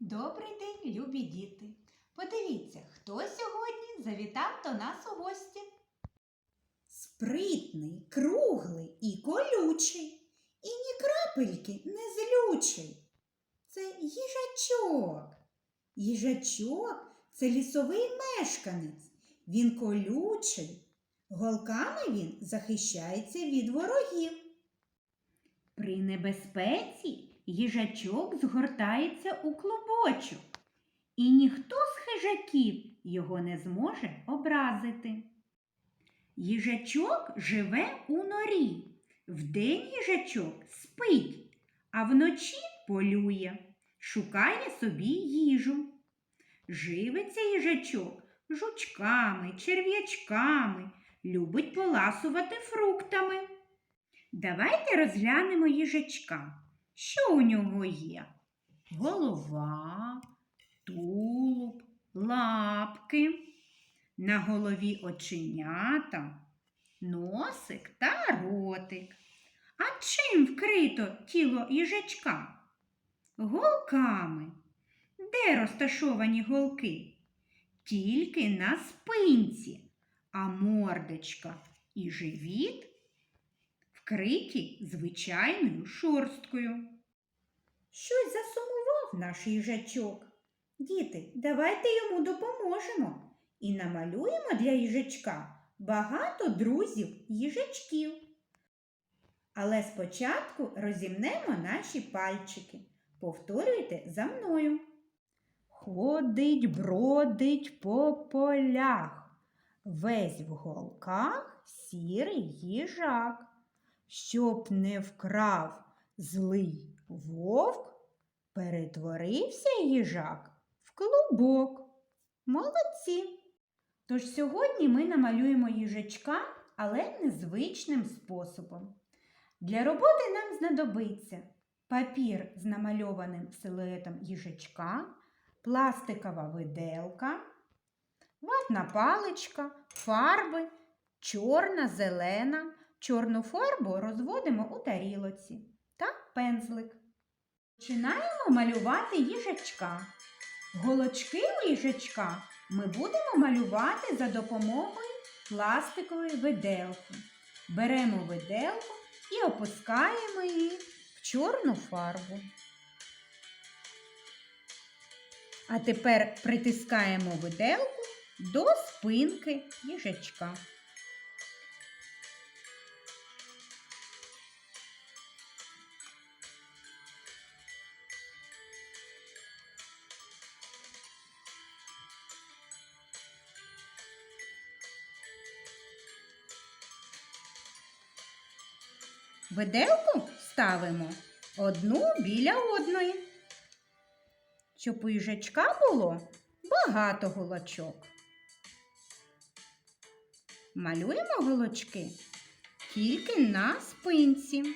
Добрий день, любі діти! Подивіться, хто сьогодні завітав до нас у гості. Спритний, круглий і колючий, і ні крапельки не злючий. Це їжачок. Їжачок це лісовий мешканець. Він колючий. Голками він захищається від ворогів. При небезпеці їжачок згортається у клубочок, і ніхто з хижаків його не зможе образити. Їжачок живе у норі. Вдень їжачок спить, а вночі полює, шукає собі їжу. Живиться їжачок жучками, черв'ячками, любить поласувати фруктами. Давайте розглянемо їжачка. Що у нього є? Голова, тулуб, лапки, на голові оченята, носик та ротик. А чим вкрито тіло їжачка? Голками. Де розташовані голки? Тільки на спинці, а мордочка і живіт вкриті звичайною шорсткою. Щось засумував наш їжачок. Діти, давайте йому допоможемо і намалюємо для їжачка багато друзів їжачків. Але спочатку розімнемо наші пальчики. Повторюйте за мною. Ходить, бродить по полях, весь в голках сірий їжак. Щоб не вкрав злий вовк, перетворився їжак в клубок. Молодці! Тож сьогодні ми намалюємо їжачка, але незвичним способом. Для роботи нам знадобиться папір з намальованим силуетом їжачка, пластикова виделка, ватна паличка, фарби, чорна, зелена. Чорну фарбу розводимо у тарілоці та пензлик. Починаємо малювати їжачка. Голочки у їжачка ми будемо малювати за допомогою пластикової виделки. Беремо виделку і опускаємо її в чорну фарбу. А тепер притискаємо виделку до спинки їжачка. Виделку ставимо одну біля одної, щоб у їжачка було багато голочок. Малюємо голочки тільки на спинці.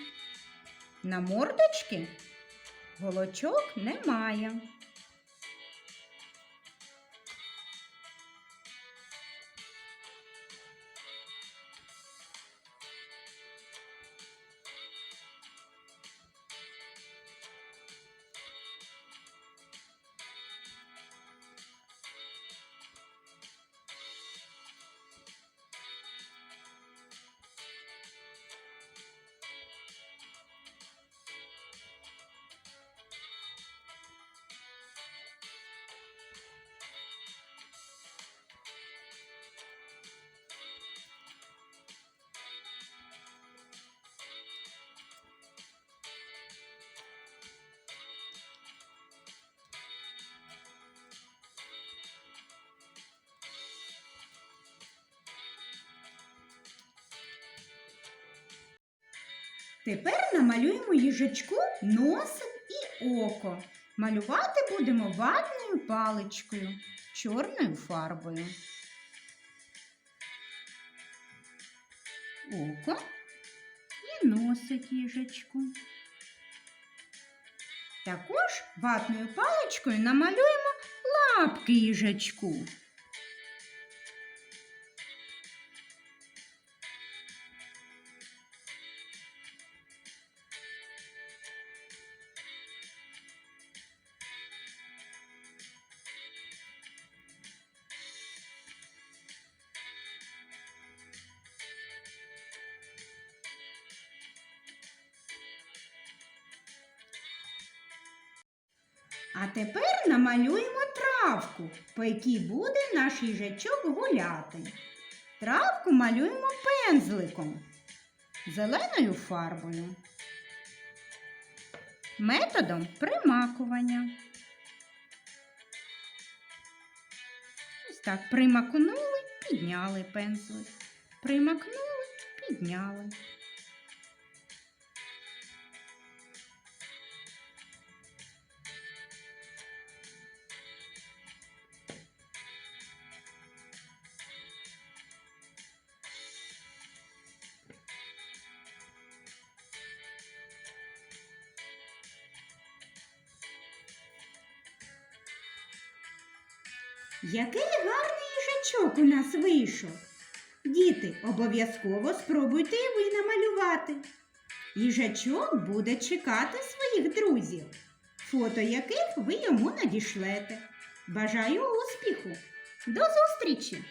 На мордочки голочок немає. Тепер намалюємо їжачку носик і око. Малювати будемо ватною паличкою, чорною фарбою. Око і носик їжачку. Також ватною паличкою намалюємо лапки їжачку. А тепер намалюємо травку, по якій буде наш їжачок гуляти. Травку малюємо пензликом, зеленою фарбою. Методом примакування. Ось так примакнули, підняли пензлик. Примакнули, підняли. Який гарний їжачок у нас вийшов. Діти, обов'язково спробуйте і ви намалювати. Їжачок буде чекати своїх друзів, фото яких ви йому надішлете. Бажаю успіху! До зустрічі!